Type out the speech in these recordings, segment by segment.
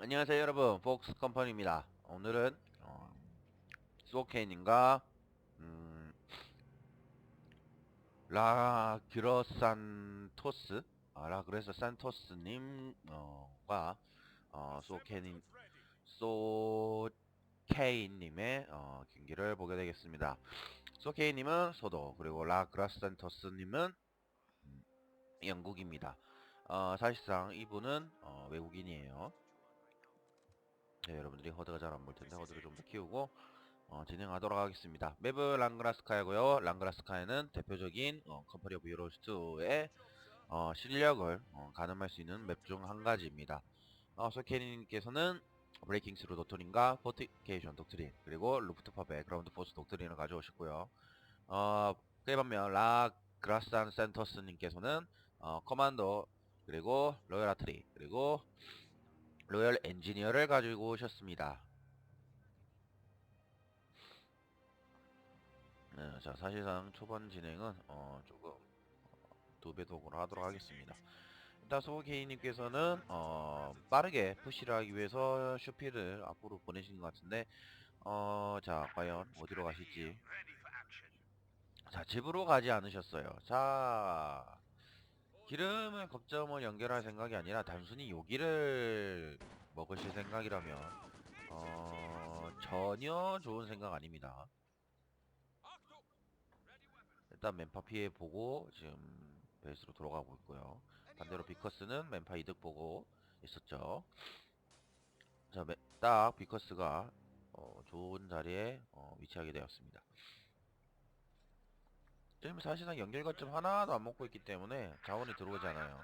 안녕하세요 여러분. 폭스 컴퍼니입니다. 오늘은 어, 소케인님과 음, 라그러산토스 아, 라그레서 산토스님과 어, 소케인 소케인님의 어, 경기를 보게 되겠습니다. 소케인님은 소도 그리고 라그라산토스님은 음, 영국입니다. 어, 사실상 이분은 어, 외국인이에요 네, 여러분들이 허드가 잘안볼 텐데 허드를 좀 더 키우고 어, 진행하도록 하겠습니다. 맵은 랑그라스카이고요. 랑그라스카이는 대표적인 어, 컴퍼니 오브 유로스트의 어, 실력을 어, 가늠할 수 있는 맵 중 한 가지입니다. 어, 소케니님께서는 브레이킹 스루 도토린과 포티케이션 독트린 그리고 루프트파 백그라운드 포스 독트린을 가져오셨고요. 어, 그에 반면 라 그라산 센터스님께서는 어, 커만도 그리고 로열 아트리 그리고 로열 엔지니어를 가지고 오셨습니다. 네, 자 사실상 초반 진행은 어, 조금 두배 도구로 하도록 하겠습니다. 일단 소개이님께서는 어, 빠르게 푸시를 하기 위해서 슈피를 앞으로 보내신 것 같은데 어, 자 과연 어디로 가실지 자 집으로 가지 않으셨어요. 자 기름을 kop점을 연결할 생각이 아니라 단순히 요기를 먹으실 생각이라면 어, 전혀 좋은 생각 아닙니다. 일단 맨파 피해 보고 지금 베이스로 돌아가고 있고요. 반대로 비커스는 맨파 이득 보고 있었죠. 자, 메- 딱 비커스가 어, 좋은 자리에 어, 위치하게 되었습니다. 지금 사실상 연결 거점 하나도 안 먹고 있기 때문에 자원이 들어오지 않아요.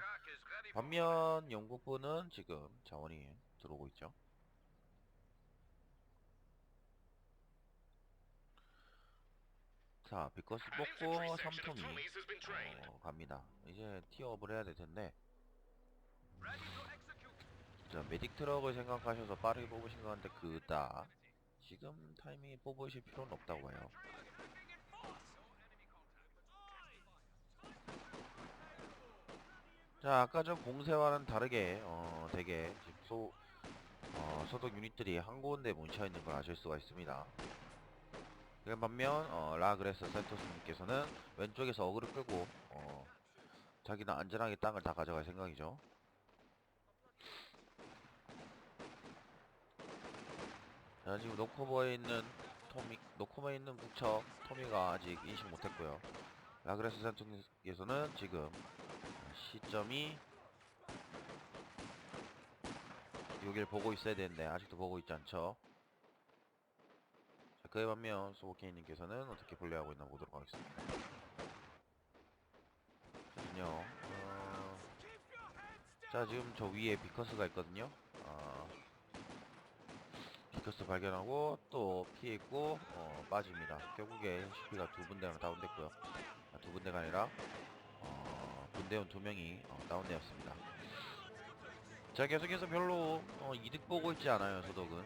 반면 영국분은 지금 자원이 들어오고 있죠. 자, 비커스 뽑고 3톰이 어, 갑니다. 이제 티어업을 해야 될 텐데 자, 메딕 트럭을 생각하셔서 빠르게 뽑으신 것 같은데 그다 지금 타이밍에 뽑으실 필요는 없다고 해요. 자, 아까 전 공세와는 다르게 어, 되게 소 어, 소독 유닛들이 한 군데 뭉쳐 있는 걸 아실 수가 있습니다. 그 반면 어, 라그레스 센토스님께서는 왼쪽에서 어그를 끌고 어, 자기는 안전하게 땅을 다 가져갈 생각이죠. 자, 지금 노코버에 있는 토미, 노코버에 있는 북척 토미가 아직 인식 못했고요. 라그레스 센토스님께서는 지금 시점이 여기를 보고 있어야 되는데 아직도 보고 있지 않죠. 자, 그에 반면 소보케이님께서는 어떻게 플레이하고 있나 보도록 하겠습니다. 어... 자, 지금 저 위에 비커스가 있거든요. 어... 비커스 발견하고 또 피했고 어, 빠집니다. 결국에 CP가 두 분대랑 다운됐고요. 아, 두 분대가 아니라 어, 분대원 두 명이 어, 다운되었습니다. 자, 계속해서 별로 어, 이득 보고 있지 않아요, 소독은.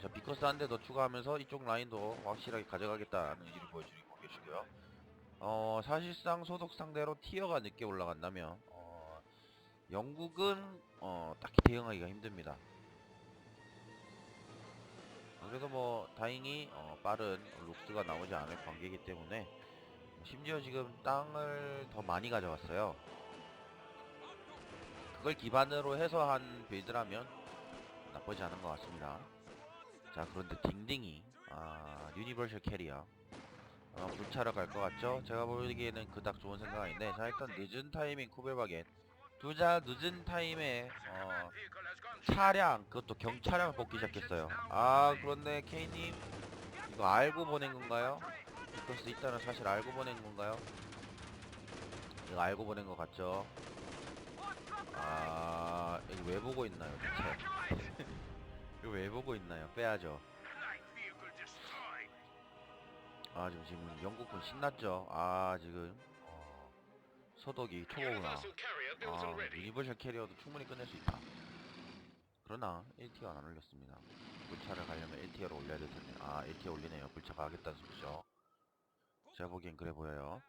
자, 비커스 한 대 더 추가하면서 이쪽 라인도 확실하게 가져가겠다는 의지를 보여주고 계시고요. 어, 사실상 소독 상대로 티어가 늦게 올라간다면, 어, 영국은, 어, 딱히 대응하기가 힘듭니다. 그래도 뭐, 다행히, 어, 빠른 룩스가 나오지 않을 관계이기 때문에, 심지어 지금 땅을 더 많이 가져갔어요. 그걸 기반으로 해서 한 빌드라면, 나쁘지 않은 것 같습니다. 자 그런데 딩딩이 아 유니버셜 캐리어 어, 불차러 갈 것 같죠? 제가 보기에는 그닥 좋은 생각 아닌데 자 일단 늦은 타이밍 쿠벨바겐 두자 늦은 타임에 어, 차량 그것도 경차량을 뽑기 시작했어요 아 그런데 K님 이거 알고 보낸 건가요? 비커스 있다는 사실 알고 보낸 건가요? 이거 알고 보낸 것 같죠? 아 이거 왜 보고 있나요 대체 이거 왜 보고 있나요? 빼야죠. 아 지금 지금 영국군 신났죠. 아 지금 어, 소독이 초보구나. 아 유니버셜 캐리어도 충분히 끝낼 수 있다. 그러나 1티어 안 올렸습니다. 불차를 가려면 1티어로 올려야 될 텐데. 아 1티어 올리네요. 불차 가겠다는 소리죠. 제가 보기엔 그래 보여요.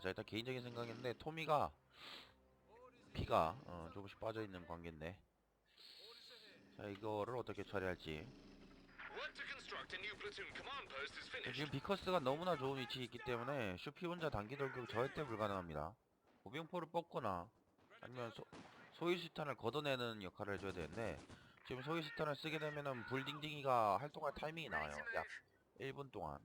자 일단 개인적인 생각인데 토미가 피가 어, 조금씩 빠져 있는 관계인데 자 이거를 어떻게 처리할지. 지금 비커스가 너무나 좋은 위치에 있기 때문에 슈피 혼자 단기 돌격 절대 불가능합니다. 보병포를 뽑거나 아니면 소, 소위스탄을 걷어내는 역할을 해줘야 되는데 지금 소위스탄을 쓰게 되면은 불딩딩이가 활동할 타이밍이 나와요. 약 1분 동안.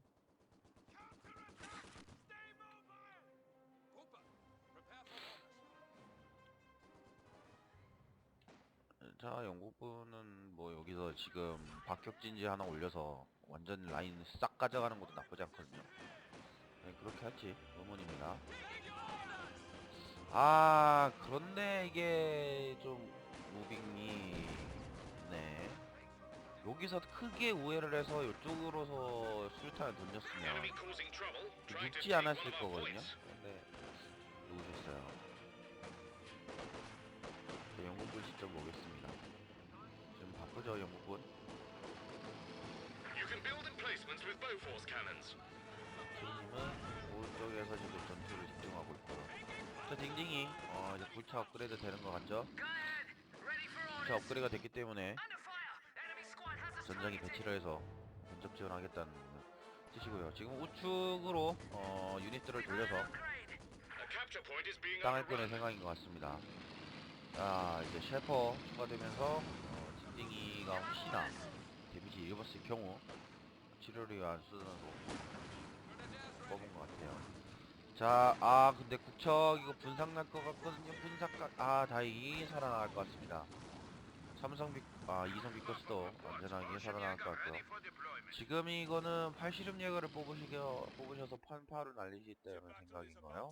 자 영국분은 뭐 여기서 지금 박격진지 하나 올려서 완전 라인 싹 가져가는 것도 나쁘지 않거든요. 네, 그렇게 할지 의문입니다. 아 그런데 이게 좀 무빙이 네 여기서 크게 우회를 해서 이쪽으로서 수류탄을 던졌으면 take 않았을 거거든요. 근데 누우셨어요. 네, 영국분 직접 오겠습니다. 지금 바쁘죠 cannons. 주인님은 오른쪽에서 지금 전투를 집중하고 있고요. 저 딩딩이 어 이제 불차 업그레이드 되는 것 같죠? 불차 업그레이드가 됐기 때문에 전장이 배치를 해서 면접 지원하겠다는 뜻이고요. 지금 우측으로 어 유닛들을 돌려서 땅을 overrun. 생각인 것 같습니다. 자 이제 셰퍼 추가되면서 어, 딩딩이가 혹시나 데미지 입었을 경우 치료를 위한 수단으로 뽑은 것 같아요. 자, 아 근데 국척 이거 분상 날 것 같거든요. 분삭각 아 다행히 살아날 것 같습니다. 삼성 비, 아 이성 비커스도 안전하게 살아날 것 같고요. 지금 이거는 팔시름 예거를 뽑으시겨 뽑으셔서 판파를 날리기 때문에 생각인 거예요.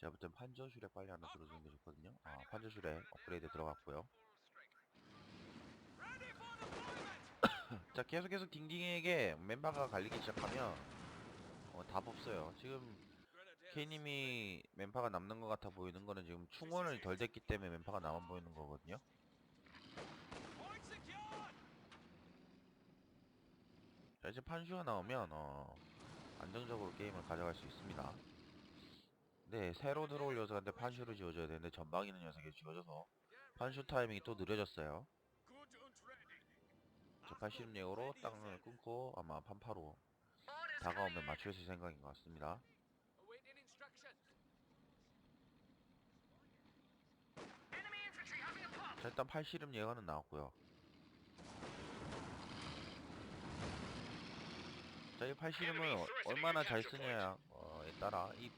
제가 볼땐 판저술에 빨리 하나 들어주는 게 좋거든요. 아 판저술에 업그레이드 들어갔고요. 자 계속 계속 딩딩에게 멤버가 갈리기 시작하면 어, 답 없어요. 지금 K님이 멤파가 남는 것 같아 보이는 거는 지금 충원을 덜 됐기 때문에 멤파가 남아 보이는 거거든요. 자 이제 판슈가 나오면 어, 안정적으로 게임을 가져갈 수 있습니다. 네 새로 들어올 녀석한테 판슈를 지어줘야 되는데 전방 있는 녀석이 지어져서 판슈 타이밍이 또 느려졌어요. 저 80력으로 땅을 끊고 아마 판파로 다가오면 맞출 생각인 것 같습니다. 자, 일단 팔씨름 예언은 나왔고요. 자, 이 팔씨름을 어- 얼마나 잘 쓰냐에 따라 이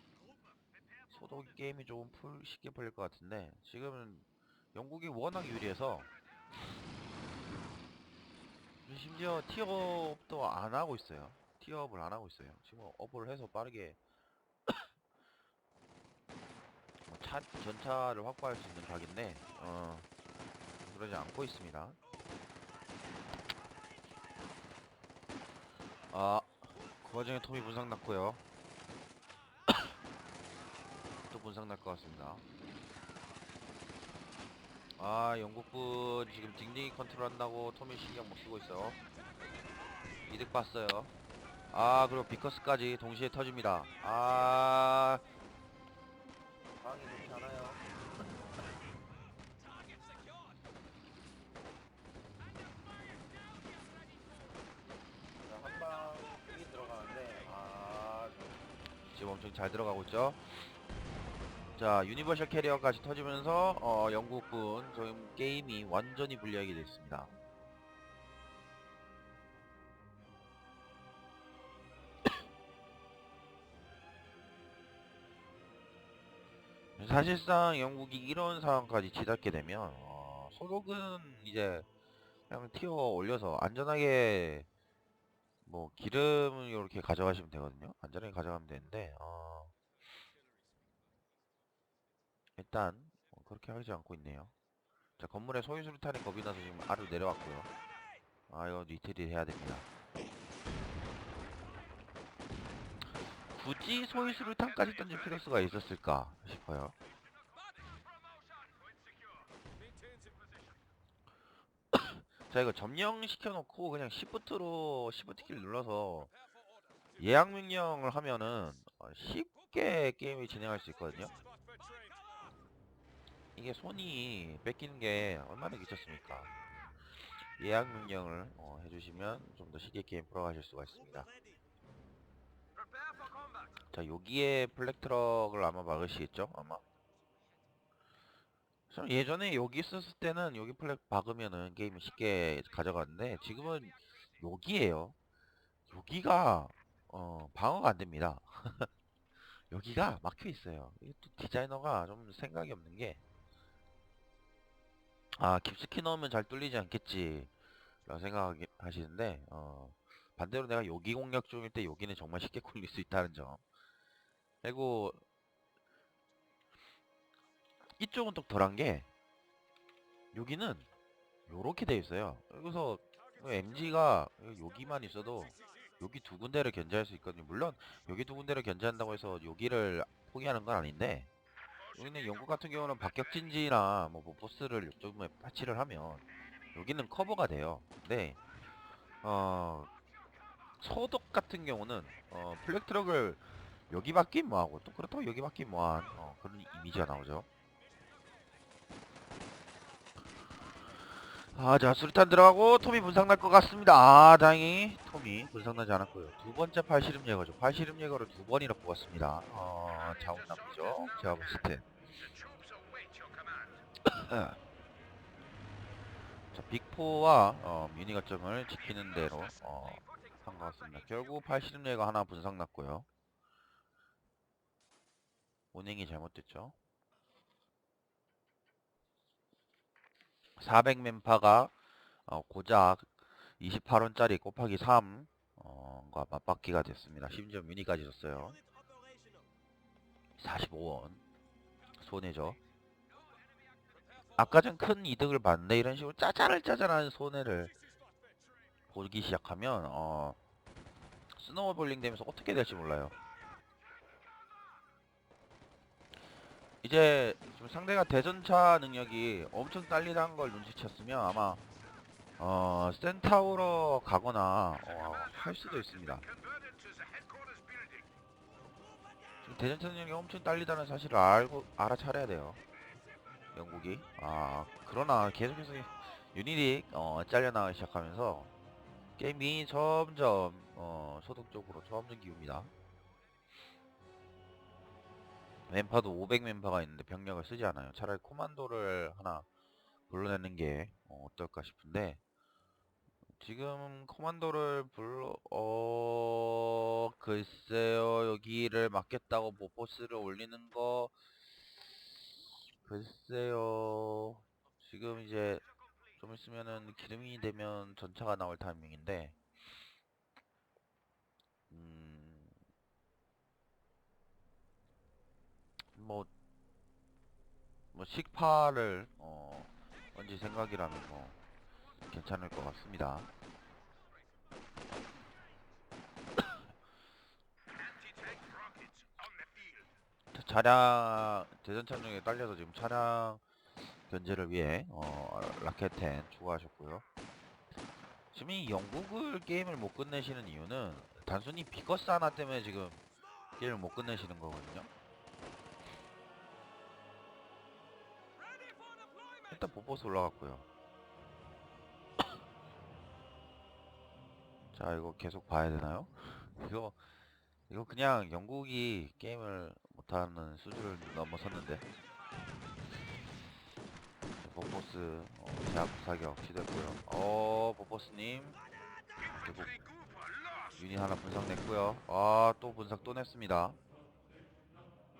소독 게임이 조금 풀 쉽게 풀릴 것 같은데 지금은 영국이 워낙 유리해서 심지어 티어업도 안 하고 있어요. 티어업을 안 하고 있어요. 지금 업을 해서 빠르게 뭐 차, 전차를 확보할 수 있는 각인데 어, 그러지 않고 있습니다. 아, 그 와중에 톰이 분상 났고요. 또 분상 날 것 같습니다. 아, 영국분 지금 딩딩이 컨트롤 한다고 톰이 신경 못 쓰고 있어요. 이득 봤어요. 아, 그리고 비커스까지 동시에 터집니다. 아, 엄청 잘 들어가고 있죠. 자 유니버셜 캐리어까지 터지면서 어, 영국군 지금 게임이 완전히 불리하게 됐습니다. 사실상 영국이 이런 상황까지 치닫게 되면 어, 소독은 이제 그냥 티어 올려서 안전하게 뭐 기름을 이렇게 가져가시면 되거든요. 안전하게 가져가면 되는데 어, 일단 어, 그렇게 하지 않고 있네요. 자 건물에 소유수류탄이 겁이 나서 지금 아래로 내려왔고요. 아 이거 리트리 해야 됩니다. 굳이 소유수류탄까지 던질 필요가 있었을까 싶어요. 자 이거 점령 시켜놓고 그냥 시프트로 시프트 키를 눌러서 예약 명령을 하면은 어, 쉽게 게임이 진행할 수 있거든요. 이게 손이 뺏기는 게 얼마나 귀찮습니까? 예약 명령을 어, 해주시면 좀 더 쉽게 게임 풀어가실 수가 있습니다. 자, 여기에 플렉 트럭을 아마 막으시겠죠? 아마. 저 예전에 여기 있었을 때는 여기 플렉 박으면은 게임을 쉽게 가져갔는데 지금은 여기에요. 여기가 어, 방어가 안 됩니다. 여기가 막혀 있어요. 이게 또 디자이너가 좀 생각이 없는 게 아, 깊숙이 넣으면 잘 뚫리지 않겠지. 라고 생각하시는데, 어, 반대로 내가 여기 공략 중일 때 여기는 정말 쉽게 굴릴 수 있다는 점. 그리고, 이쪽은 또 덜한 게, 여기는 요렇게 돼 있어요. 여기서 MG가 여기만 있어도 여기 두 군데를 견제할 수 있거든요. 물론 여기 두 군데를 견제한다고 해서 여기를 포기하는 건 아닌데 여기는 영국 같은 경우는 박격진지나 뭐 보스를 이쪽에 파치를 하면 여기는 커버가 돼요. 근데 어 서독 같은 경우는 어 플렉 트럭을 여기 받긴 뭐하고 또 그렇다고 여기 받긴 뭐한 어, 그런 이미지가 나오죠. 아, 자, 수리탄 들어가고 토미 분상 날 것 같습니다. 아, 다행히 토미 분상 나지 않았고요. 두 번째 팔시름 예거죠. 팔시름 예거를 두 번이나 뽑았습니다. 어, 자원 낭비죠. 제가 봤을 때. 자, 빅포와 어, 미니 거점을 지키는 대로 어, 한 것 같습니다. 결국 팔시름 예거 하나 분상 났고요. 운행이 잘못됐죠. 400맨파가 어, 고작 28원짜리 곱하기 3 어, 과 맞바퀴가 됐습니다. 심지어 미니까지 줬어요. 45원 손해죠. 아까 전 큰 이득을 봤는데 이런 식으로 짜잘을 짜잘하는 손해를 보기 시작하면 어, 스노우볼링 되면서 어떻게 될지 몰라요. 이제 상대가 대전차 능력이 엄청 딸리다는 걸 눈치챘으면 아마 어 센타우로 가거나 어, 할 수도 있습니다. 대전차 능력이 엄청 딸리다는 사실을 알고 알아차려야 돼요. 영국이. 아 그러나 계속해서 유닛이 어, 잘려나가기 시작하면서 게임이 점점 어, 소득적으로 점점 기웁니다. 멤파도 500 멤파가 있는데 병력을 쓰지 않아요. 차라리 코만도를 하나 불러내는 게 어, 어떨까 싶은데 지금 코만도를 불러 어 글쎄요 여기를 막겠다고 모포스를 올리는 거 글쎄요 지금 이제 좀 있으면은 기름이 되면 전차가 나올 타이밍인데 음 뭐, 뭐 식파를 어, 얹을 생각이라면 뭐 괜찮을 것 같습니다. 자, 차량 대전 참정에 딸려서 지금 차량 견제를 위해 어, 라켓10 추가하셨고요. 지금 이 영국을 게임을 못 끝내시는 이유는 단순히 비거스 하나 때문에 지금 게임을 못 끝내시는 거거든요. 일단 보보스 올라갔고요. 자 이거 계속 봐야 되나요? 이거 이거 그냥 영국이 게임을 못하는 수준을 넘어섰는데 보보스 어, 제압 사격 시도했고요. 어 보보스님 결국 유닛 하나 분석 냈고요. 아 또 분석 또 냈습니다.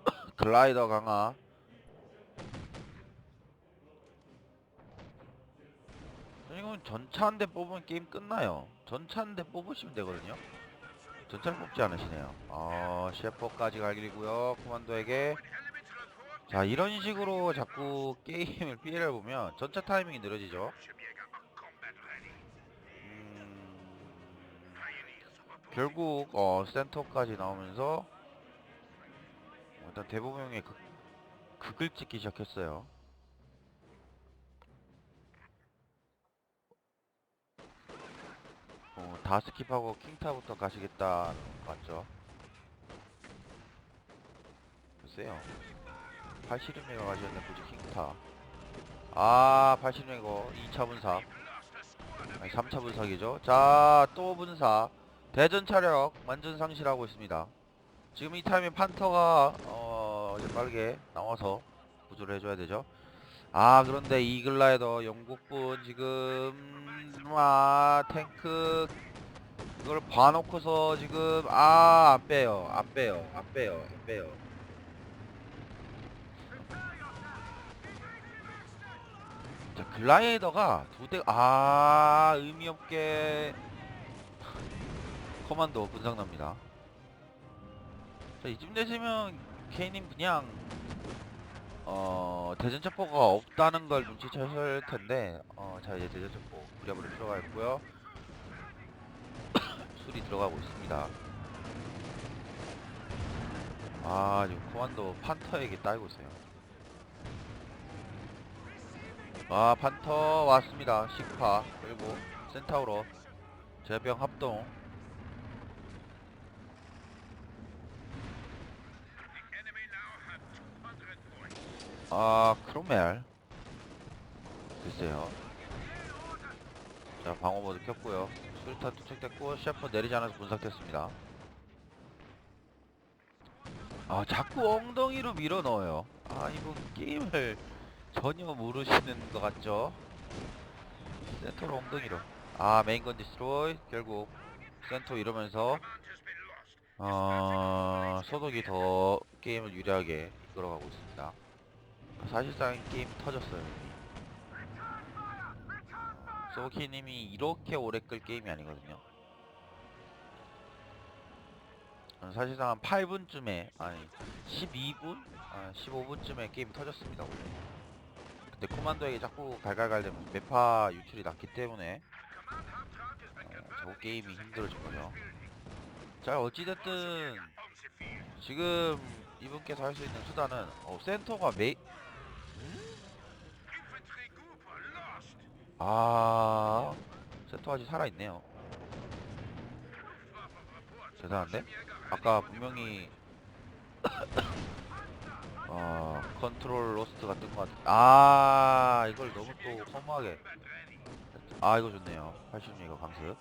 글라이더 강화 이건 전차 한 대 뽑으면 게임 끝나요. 전차 한 대 뽑으시면 되거든요. 전차를 뽑지 않으시네요. 어, 셰퍼까지 갈기고요. 코만도에게. 자, 이런 식으로 자꾸 게임을 피해를 보면 전차 타이밍이 느려지죠. 음, 결국 어, 센터까지 나오면서 어, 일단 대부분의 극, 극을 찍기 시작했어요. 어, 다 스킵하고 킹타부터 가시겠다. 맞죠? 글쎄요. 86메가 가져왔네 굳이 킹타. 아 86메가 2차 분사 아니 3차 분사기죠? 자 또 분사 대전 차력 완전 상실하고 있습니다. 지금 이 타이밍 판터가 어 이제 빠르게 나와서 구조를 해줘야 되죠 아 그런데 이글라이더 영국분 지금 아 탱크 이걸 봐놓고서 지금 아 안 빼요. 안 빼요. 안 빼요. 안 빼요. 자 글라이더가 두대아 의미 없게 커만도 분상납니다. 자 이쯤 되시면 케이님 그냥 어 대전 첩보가 없다는 걸 눈치채실 텐데 어자 이제 대전 첩보 부랴부랴 들어가 있고요. 술이 들어가고 있습니다. 아 지금 코만도 판터에게 따이고 있어요. 아 판터 왔습니다. 식파 그리고 센타우로 제병 합동 아 크로멜 글쎄요. 자 방어 모드 켰고요. 술탄 투척됐고 셰퍼 내리지 않아서 분삭됐습니다. 아 자꾸 엉덩이로 밀어 넣어요. 아 이분 게임을 전혀 모르시는 것 같죠? 센터로 엉덩이로. 아 메인건 디스트로이. 결국 센터 이러면서 어 소독이 더 게임을 유리하게 이끌어가고 있습니다 사실상 게임 터졌어요 소키님이 이렇게 오래 끌 게임이 아니거든요. 어, 사실상 한 8분쯤에 아니 12분? 아, 15분쯤에 게임이 터졌습니다 원래. 근데 코만도에게 자꾸 갈갈갈대면 매파 유출이 났기 때문에 어, 저 게임이 힘들어진 거죠. 자 어찌됐든 지금 이분께서 할 수 있는 수단은 어, 센터가 메 아 센터 아직 살아있네요. 대단한데? 아까 분명히 어 컨트롤 로스트가 뜬것 같아 아 이걸 너무 또 허무하게. 아 이거 좋네요. 86 이거 강습